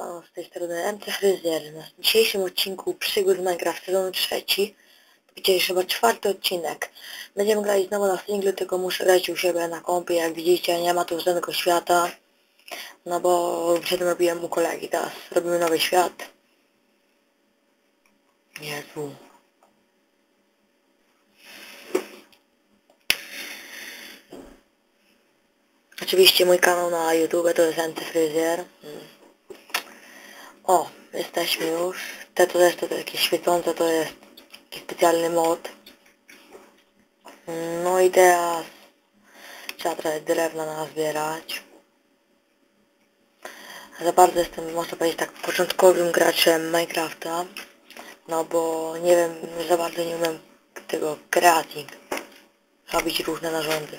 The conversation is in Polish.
Siemano, z tej strony MC Fryzjer. W dzisiejszym odcinku przygód Minecraft sezon trzeci. Gdzie chyba czwarty odcinek. Będziemy grać znowu na singlu, tylko muszę grać u siebie na kompie. Jak widzicie, nie ma tu żadnego świata. No bo przedtem robiłem u kolegi, teraz robimy nowy świat. Jezu. Oczywiście mój kanał na YouTube to jest MC Fryzjer. Mm. O, jesteśmy już. Te to jest to takie świecące, to jest taki specjalny mod. No i teraz trzeba trochę drewna nazbierać. Za bardzo jestem, można powiedzieć tak, początkowym graczem Minecrafta. No bo nie wiem, za bardzo nie umiem tego kreacji. Robić różne narządy.